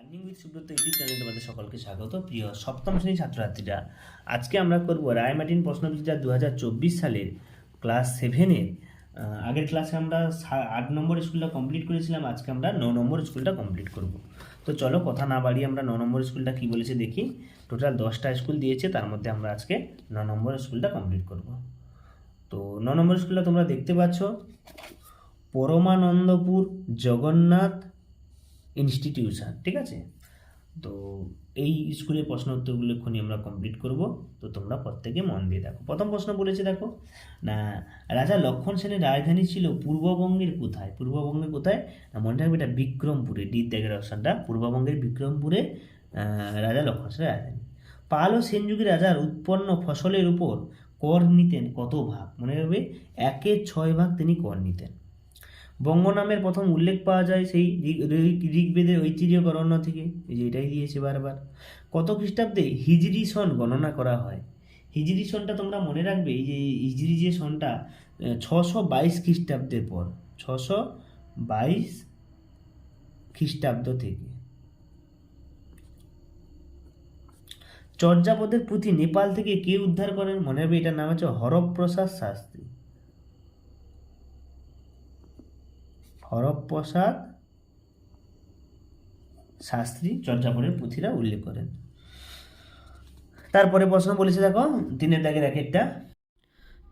Learning with Subrata YouTube চ্যানেলে তোমাদের সকলকে স্বাগত। প্রিয় সপ্তম শ্রেণির ছাত্রছাত্রীরা, আজকে আমরা করব রায়মার্টিন প্রশ্নবিচিত্রা দু হাজার চব্বিশ সালের ক্লাস সেভেনের আগের ক্লাসে আমরা আট নম্বর স্কুলটা কমপ্লিট করেছিলাম, আজকে আমরা ন নম্বর স্কুলটা কমপ্লিট করব। তো চলো কথা না বাড়িয়ে আমরা ন নম্বর স্কুলটা কী বলেছে দেখি। টোটাল দশটা স্কুল দিয়েছে, তার মধ্যে আমরা আজকে ন নম্বর স্কুলটা কমপ্লিট করব। তো ন নম্বর স্কুলটা তোমরা দেখতে পাচ্ছ, পরমানন্দপুর জগন্নাথ ইনস্টিটিউশন ঠিক আছে? তো এই স্কুলের প্রশ্ন উত্তরগুলো এক্ষুনি আমরা কমপ্লিট করব। তো তোমরা প্রত্যেকে মন দিয়ে দেখো। প্রথম প্রশ্ন বলেছে, দেখো, না, রাজা লক্ষণ সেনের রাজধানী ছিল পূর্ববঙ্গের কোথায়? পূর্ববঙ্গের কোথায়? না, মনে রাখবে এটা বিক্রমপুরে, ডি ত্যাগের অপশানটা পূর্ববঙ্গের বিক্রমপুরে রাজা লক্ষণ সেনের রাজধানী। পাল ও সেন যুগের রাজার উৎপন্ন ফসলের উপর কর নিতেন কত ভাগ? মনে রাখবে একের ছয় ভাগ তিনি কর নিতেন। বঙ্গ নামের প্রথম উল্লেখ পাওয়া যায় সেই ঋগ- ঋগ- ঋগ্বেদের ঐতিহ্য গণনা থেকে। এই যে এটাই দিয়েছে বারবার। কত খ্রিস্টাব্দে হিজরি সন গণনা করা হয়? হিজরি সনটা তোমরা মনে রাখবে, এই যে হিজরি যে সনটা ছশো বাইশ খ্রিস্টাব্দের পর, ছশো বাইশ খ্রিস্টাব্দ থেকে। চর্যাপদের পুঁথি নেপাল থেকে কে উদ্ধার করেন? মনে হবে এটার নাম হচ্ছে হরপ্রসাদ শাস্ত্রী। হরপ্রসাদ শাস্ত্রী চর্যাপনের পুঁথিরা উল্লেখ করেন। তারপরে প্রশ্ন বলেছে দেখো তিনের দাগের এক একটা।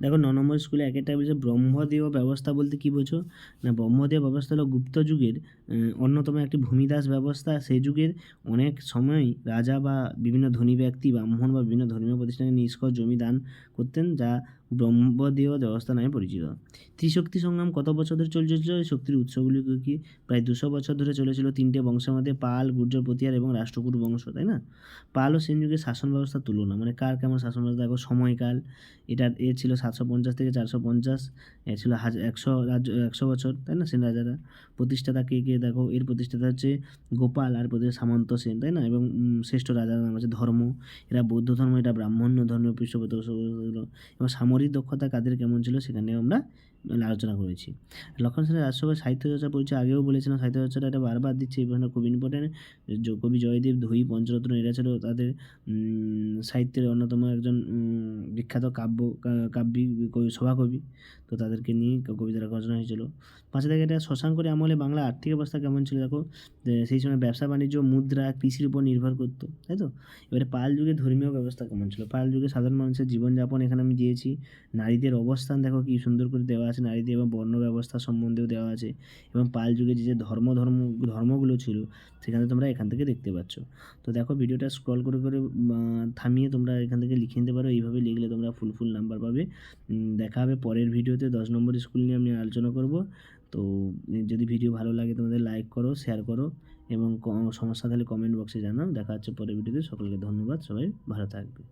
দেখো ন নম্বর স্কুলে এক একটা বলছে ব্রহ্মদেব ব্যবস্থা বলতে কি বোঝো? না ব্রহ্মদেব ব্যবস্থা হলো গুপ্ত যুগের অন্যতম একটি ভূমিদাস ব্যবস্থা। সেই যুগের অনেক সময় রাজা বা বিভিন্ন ধনী ব্যক্তি, ব্রাহ্মণ বা বিভিন্ন ধর্মীয় প্রতিষ্ঠানে নিষ্কর জমি দান করতেন, যা ব্রহ্মদেব ব্যবস্থা নামে পরিচিত। ত্রিশক্তি সংগ্রাম কত বছর ধরে চলছিল? এই শক্তির উৎসগুলি কি প্রায় দুশো বছর ধরে চলেছিল? তিনটে বংশের মধ্যে পাল, গুর্জ প্রতিয়ার এবং রাষ্ট্রকূট বংশ, তাই না? পাল ও সেন যুগের শাসন ব্যবস্থার তুলনা মানে কার কেমন শাসন ব্যবস্থা? দেখো সময়কাল, এটা এ ছিল সাতশো পঞ্চাশ থেকে চারশো পঞ্চাশ, এ ছিল হাজার একশো রাজ্য, একশো বছর, তাই না? সেন রাজারা প্রতিষ্ঠাতা কে কে দেখো, এর প্রতিষ্ঠাতা হচ্ছে গোপাল আর প্রতিষ্ঠা সামন্ত সেন, তাই না? এবং শ্রেষ্ঠ রাজার নাম হচ্ছে ধর্ম। এরা বৌদ্ধ ধর্ম, এটা ব্রাহ্মণ্য ধর্মের পৃষ্ঠপোষক এবং সামরিক দক্ষতা কাদের কেমন ছিল সেখানে আমরা আলোচনা করেছি। লক্ষণ সেনের রাজসভায় সাহিত্য চর্চা পরিচয় আগেও বলেছিলাম। সাহিত্য চর্চাটা এটা বারবার দিচ্ছে প্রশ্নটা খুব ইম্পর্টেন্ট কবি জয়দেব ধুই, পঞ্চরত্ন এরা ছিল তাদের সাহিত্যের অন্যতম একজন বিখ্যাত কাব্য কাব্যিক কবি, সভাকবি। তো তাদেরকে নিয়ে কবিতা রচনা হয়েছিল। পাশে থেকে এটা শশাঙ্কর আমলে বাংলা আর্থিক অবস্থা কেমন ছিল দেখো? সেই সময় ব্যবসা, বাণিজ্য, মুদ্রা, কৃষির উপর নির্ভর করতো, তাই তো? এবারে পাল যুগে ধর্মীয় ব্যবস্থা কেমন ছিল? পাল যুগে সাধারণ মানুষের জীবনযাপন এখানে আমি দিয়েছি। নারীদের অবস্থান দেখো কি সুন্দর করে দেওয়া আছে। নারীদের এবং বর্ণ ব্যবস্থা সম্বন্ধেও দেওয়া আছে এবং পাল যুগে যে যে ধর্ম ধর্ম, ধর্মগুলো ছিল সেখানে তোমরা এখান থেকে দেখতে পাচ্ছ। তো দেখো ভিডিওটা স্ক্রল করে করে থামিয়ে তোমরা এখান থেকে লিখে নিতে পারো। এইভাবে লিখলে তোমরা ফুল ফুল নাম্বার পাবে। দেখা হবে পরের ভিডিওতে। দশ নম্বর স্কুল নিয়ে আমি আলোচনা করব। তো যদি ভিডিও ভালো লাগে তোমাদের লাইক করো শেয়ার করো এবং সমস্যা থাকলে কমেন্ট বক্সে জানাও। দেখা হচ্ছে পরের ভিডিওতে। সকলকে ধন্যবাদ। সবাই ভালো থাকবে।